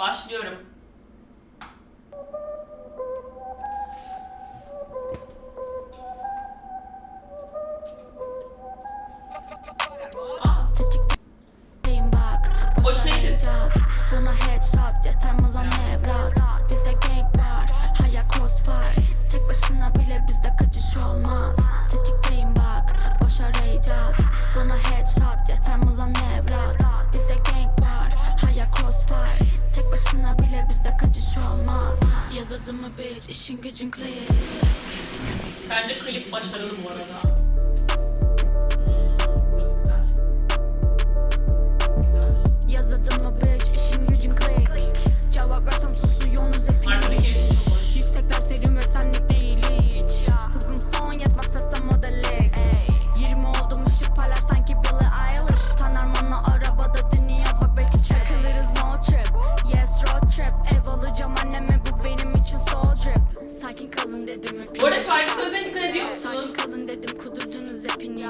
Başlıyorum. Bence klip başarılı bu arada.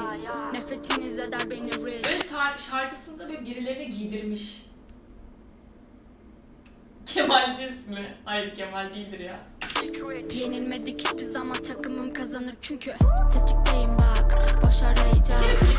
reis Nefretiniz eder beni reis Böyle şarkısında böyle birilerine giydirmiş. Kemal Diz mi? Hayır Kemal değildir ya. Yenilmedik hiçbir zaman takımım kazanır çünkü Tetikteyim bak boş arayacağım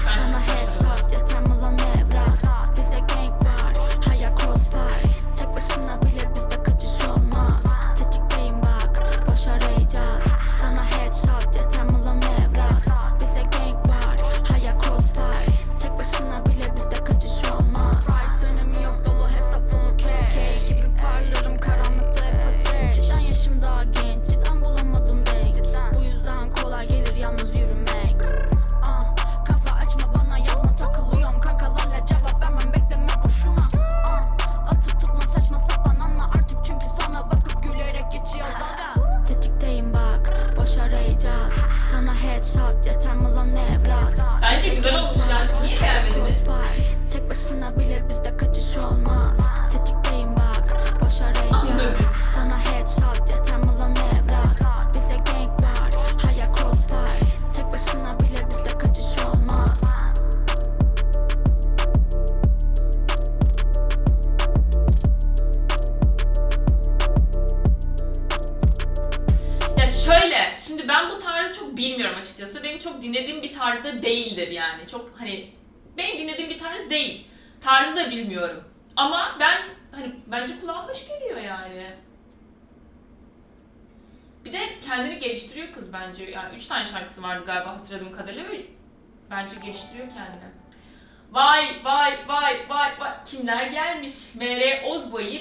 shot, yeah, ben bu tarzı çok bilmiyorum açıkçası. Benim çok dinlediğim bir tarzda değildir yani. Çok hani benim dinlediğim bir tarz değil. Tarzı da bilmiyorum. Ama ben hani bence kulağa hoş geliyor yani. Bir de kendini geliştiriyor kız bence. Yani üç tane şarkısı vardı galiba hatırladığım kadarıyla ve bence geliştiriyor kendini. Vay vay vay vay vay kimler gelmiş? MR Ozboy'u